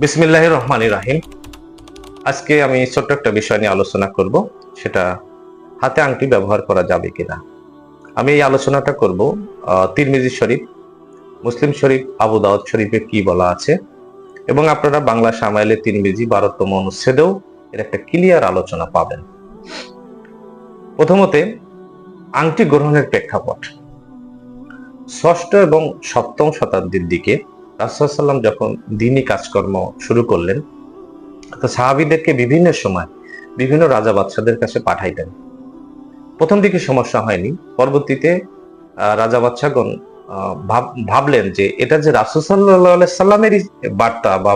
বিসমিল্লাহ রহমান রাহিম। আজকে আমি ছোট্ট একটা বিষয় নিয়ে আলোচনা করব, সেটা হাতে আংটি ব্যবহার করা যাবে কিনা। আমি এই আলোচনাটা করব তিরমিজি শরীফ, মুসলিম শরীফ, আবু দাউদ শরীফে কি বলা আছে, এবং আপনারা বাংলা সামাইলে তিন তিরমিজি বারোতম অনুচ্ছেদেও এর একটা ক্লিয়ার আলোচনা পাবেন। প্রথমতে, আংটি গ্রহণের প্রেক্ষাপট। ষষ্ঠ এবং সপ্তম শতাব্দীর দিকে রাসুলাম যখন দিনী কাজকর্ম শুরু করলেন, তো সাহাবিদেরকে বিভিন্ন সময় বিভিন্ন রাজা বাদশাদের কাছে পাঠাইতেন প্রথম দিকে সমস্যা হয়নি, পরবর্তীতে রাজা বাদশাগণ ভাবলেন যে এটা যে রাসুসাল্লাহ সাল্লামেরই বার্তা বা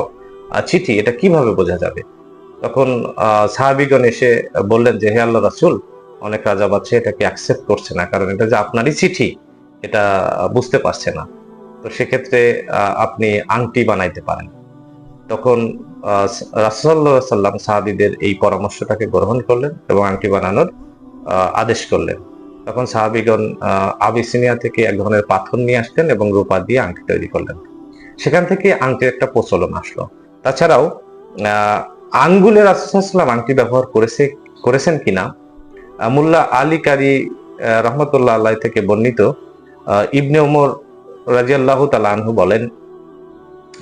চিঠি, এটা কীভাবে বোঝা যাবে? তখন সাহাবিগণ এসে বললেন যে, হে আল্লাহ রাসুল, অনেক রাজা বাদশা এটাকে অ্যাকসেপ্ট করছে না, কারণ এটা যে আপনারই চিঠি, এটা বুঝতে পারছে না। তো সেক্ষেত্রে আপনি আংটি বানাইতে পারেন। তখন রাসুল্লাহ সাল্লাম সাহাবিদের এই পরামর্শটাকে গ্রহণ করলেন এবং আংটি বানানোর আদেশ করলেন। তখন সাহাবিগণ আবিসিনিয়া থেকে এক ধরনের পাথর নিয়ে আসতেন এবং রূপা দিয়ে আংটি তৈরি করলেন। সেখান থেকে আংটির একটা প্রচলন আসলো। তাছাড়াও আঙ্গুলে রাসুলাম আংটি ব্যবহার করেছে, করেছেন কিনা? মুল্লা আলী কারি রহমতুল্লাহ আল্লাহ থেকে বর্ণিত ইবনে ওমর রাজিয়াল্লাহ তালানহু বলেন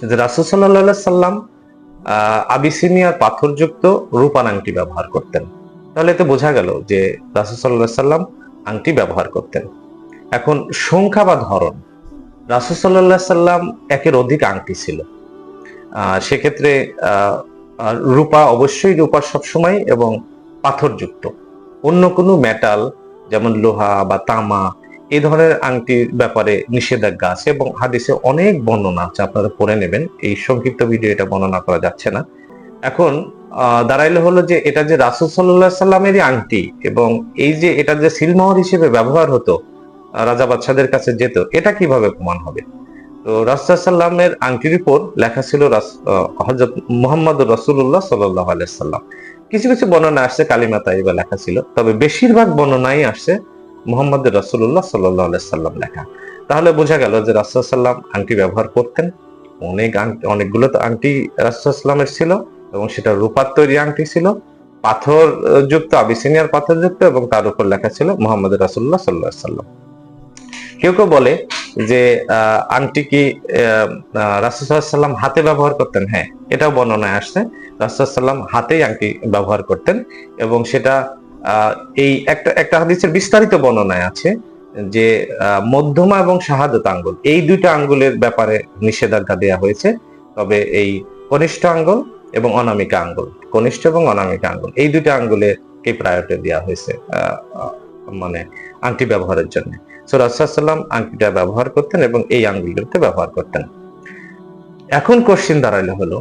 যে রাসুল সাল্লাহ সাল্লাম আবিসিনিয়ার পাথরযুক্ত রূপান আংটি ব্যবহার করতেন। তাহলে এতে বোঝা গেল যে রাসুল সাল্লাহ সাল্লাম আংটি ব্যবহার করতেন। এখন সংখ্যা বা ধরন, রাসুল সাল্লাহ সাল্লাম একের অধিক আংটি ছিল। সেক্ষেত্রে রূপা অবশ্যই রূপা সবসময় এবং পাথরযুক্ত। অন্য কোনো মেটাল যেমন লোহা বা তামা এই ধরনের আংটির ব্যাপারে নিষেধাজ্ঞা আছে এবং হাদিসে অনেক বর্ণনা আছে। আপনারা পড়ে নেবেন। এই সংক্ষিপ্ত ভিডিও এটা বর্ণনা করা যাচ্ছে না। এখন দাঁড়াইলে হলো যে এটা যে রাসুল সাল্লাহ সাল্লামেরই আংটি এবং এই যে এটা যে সিলমোহর হিসেবে ব্যবহার হতো রাজা বাদশাদের কাছে যেত, এটা কীভাবে প্রমাণ হবে? তো রাসুল সাল্লামের আংটির উপর লেখা ছিল হজরত মোহাম্মদ রসুল্লাহ সাল্লাহ আলাইসাল্লাম কিছু কিছু বর্ণনা আসছে, কালিমা তাইবা লেখা ছিল। তবে বেশিরভাগ বর্ণনাই আসছে মোহাম্মদ রসুল্লাহ সাল্লাহ সাল্লাম লেখা। তাহলে বোঝা গেল যে রাসুলাম আংটি ব্যবহার করতেন। অনেক অনেকগুলো তো আংটি রাসুলামের ছিল এবং সেটা রূপার তৈরি আংটি ছিল। পাথর যুক্ত, আবিসিনিয়ার পাথর যুক্ত এবং তার উপর লেখা ছিল মোহাম্মদ রাসুল্লাহ সাল্লাহ সাল্লাম। কেউ কেউ বলে যে আংটি কি রাসুসাল্লাম হাতে ব্যবহার করতেন? হ্যাঁ এটাও বর্ণনায় আসছে। রাসুসাল্লাম হাতেই আংটি ব্যবহার করতেন এবং সেটা এই একটা একটা হাদিসের বিস্তারিত বর্ণনায় আছে যে মধ্যমা এবং শাহাদত আঙ্গুল, এই দুইটা আঙ্গুলের ব্যাপারে নিষেধাজ্ঞা দেওয়া হয়েছে। তবে এই কনিষ্ঠ আঙ্গুল এবং অনামিকা আঙ্গুল, কনিষ্ঠ এবং অনামিকা আঙ্গুল, এই দুইটা আঙ্গুলে কে প্রায়োরিটি দেওয়া হয়েছে মানে আংটি ব্যবহারের জন্য। সো আংটিটা ব্যবহার করতেন এবং এই আঙ্গুলগুলোতে ব্যবহার করতেন। এখন কোশ্চিন দাঁড়াইলে হলো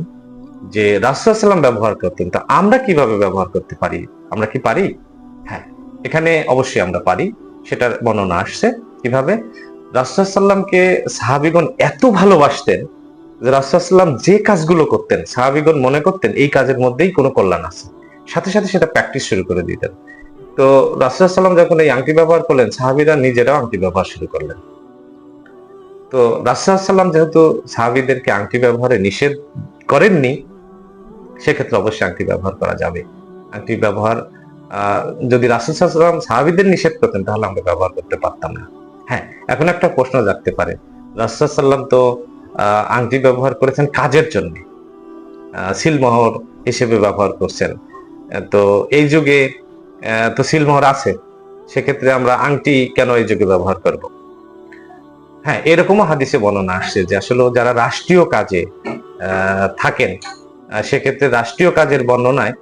যে রাসুলাম ব্যবহার করতেন, তা আমরা কীভাবে ব্যবহার করতে পারি? আমরা কি পারি? হ্যাঁ এখানে অবশ্যই আমরা পারি। সেটার বর্ণনা আসছে কীভাবে? রাসুলামকে সাহাবিগণ এত ভালোবাসতেন যে রাসুলাম যে কাজগুলো করতেন, সাহাবিগণ মনে করতেন এই কাজের মধ্যেই কোনো কল্যাণ আছে। সাথে সাথে সেটা প্র্যাকটিস শুরু করে দিতেন। তো রাসুলাম যখন এই আংটি ব্যবহার করলেন, সাহাবিরা নিজেরাও আংটি ব্যবহার শুরু করলেন। তো রাসুলাম যেহেতু সাহাবিদেরকে আংটি ব্যবহারে নিষেধ করেননি, সেক্ষেত্রে অবশ্যই আংটি ব্যবহার করা যাবে। আংটি ব্যবহার যদি রাসুলাম সাহাবিদের নিষেধ করতেন, তাহলে আমরা ব্যবহার করতে পারতাম না। হ্যাঁ এখন একটা প্রশ্ন জাগতে পারে। রাসুলাম তো আংটি ব্যবহার করেছেন কাজের জন্য। সিলমোহর হিসেবে ব্যবহার করছেন। তো এই যুগে তো সিলমোহর আছে। সেক্ষেত্রে আমরা আংটি কেন এই যুগে ব্যবহার করব? হ্যাঁ এরকমও হাদিসে বর্ণনা আসছে যে আসলে যারা রাষ্ট্রীয় কাজে থাকেন সেক্ষেত্রে রাষ্ট্রীয় কাজের বর্ণনায়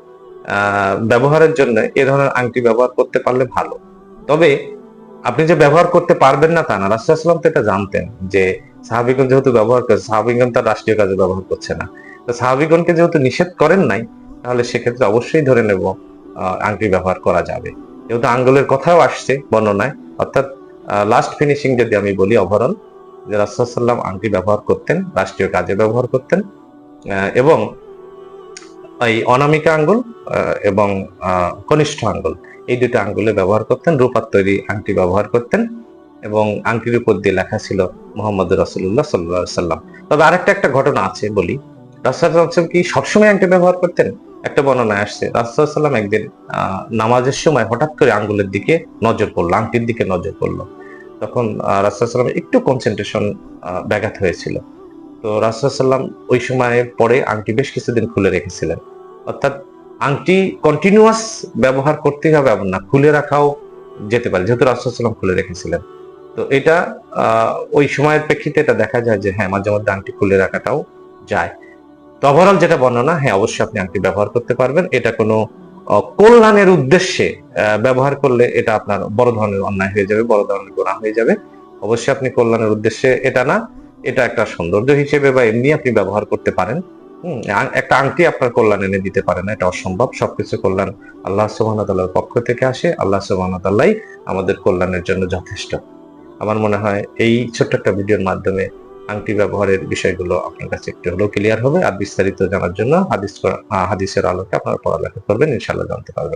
ব্যবহারের জন্য এ ধরনের আংটি ব্যবহার করতে পারলে ভালো। তবে আপনি যে ব্যবহার করতে পারবেন না তা না রাসুলাম তো এটা জানতেন যে সাহাবিগণ যেহেতু ব্যবহার করছে সাহাবিগণ তার রাষ্ট্রীয় কাজে ব্যবহার করছে না। তো সাহাবিগণকে যেহেতু নিষেধ করেন নাই, তাহলে সেক্ষেত্রে অবশ্যই ধরে নেব আংটি ব্যবহার করা যাবে। যেহেতু আঙ্গুলের কথাও আসছে বর্ণনায়, অর্থাৎ লাস্ট ফিনিশিং যদি আমি বলি ওভারঅল যে রাসুলাম আংটি ব্যবহার করতেন, রাষ্ট্রীয় কাজে ব্যবহার করতেন এবং এই অনামিকা আঙ্গুল এবং কনিষ্ঠ আঙ্গুল। এই দুটো আঙ্গুলে ব্যবহার করতেন, রূপার তৈরি আংটি ব্যবহার করতেন, এবং আংটির উপর দিয়ে লেখা ছিল মোহাম্মদ রসুল্লাহ সাল্লাহ সাল্লাম তবে আরেকটা একটা ঘটনা আছে বলি। রাসুল কি সবসময় আংটি ব্যবহার করতেন? একটা বর্ণনায় আসছে রাসুলাম একদিন নামাজের সময় হঠাৎ করে আঙ্গুলের দিকে নজর পড়ল, আংটির দিকে নজর পড়ল। তখন রাসুলাম একটু কনসেন্ট্রেশন ব্যাঘাত হয়েছিল। তো রাসুলাম ওই সময় পরে আংটি বেশ কিছুদিন খুলে রেখেছিলেন। অর্থাৎ আংটি কন্টিনিউয়াস ব্যবহার করতে হবে এমন না, খুলে রাখাও যেতে পারে, যেহেতু রাসুলাম খুলে রেখেছিলেন। তো এটা ওই সময়ের প্রেক্ষিতে এটা দেখা যায় যে হ্যাঁ মাঝে মধ্যে আংটি খুলে রাখাটাও যায়। তো ওভারঅল যেটা বর্ণনা হ্যাঁ অবশ্যই আপনি আংটি ব্যবহার করতে পারবেন। এটা কোনো কল্যাণের উদ্দেশ্যে ব্যবহার করলে এটা আপনার বড় ধরনের অন্যায় হয়ে যাবে, বড় ধরনের গোনা হয়ে যাবে। অবশ্যই আপনি কল্যাণের উদ্দেশ্যে এটা না, এটা একটা সৌন্দর্য হিসেবে বা এমনি আপনি ব্যবহার করতে পারেন। একটা আংটি আপনার কল্যাণ এনে দিতে পারে না এটা অসম্ভব। সবকিছু কল্যাণ আল্লাহ সুবাহতাল্লাহর পক্ষ থেকে আসে। আল্লাহ সুবাহতাল্লাহ আমাদের কল্যাণের জন্য যথেষ্ট। আমার মনে হয় এই ছোট্ট একটা ভিডিওর মাধ্যমে আংটি ব্যবহারের বিষয়গুলো আপনার কাছে একটু হলেও ক্লিয়ার হবে। আর বিস্তারিত জানার জন্য হাদিস হাদিসের আলোকে আপনারা পড়ালেখা করবেন ইনশাল্লাহ জানতে পারবেন।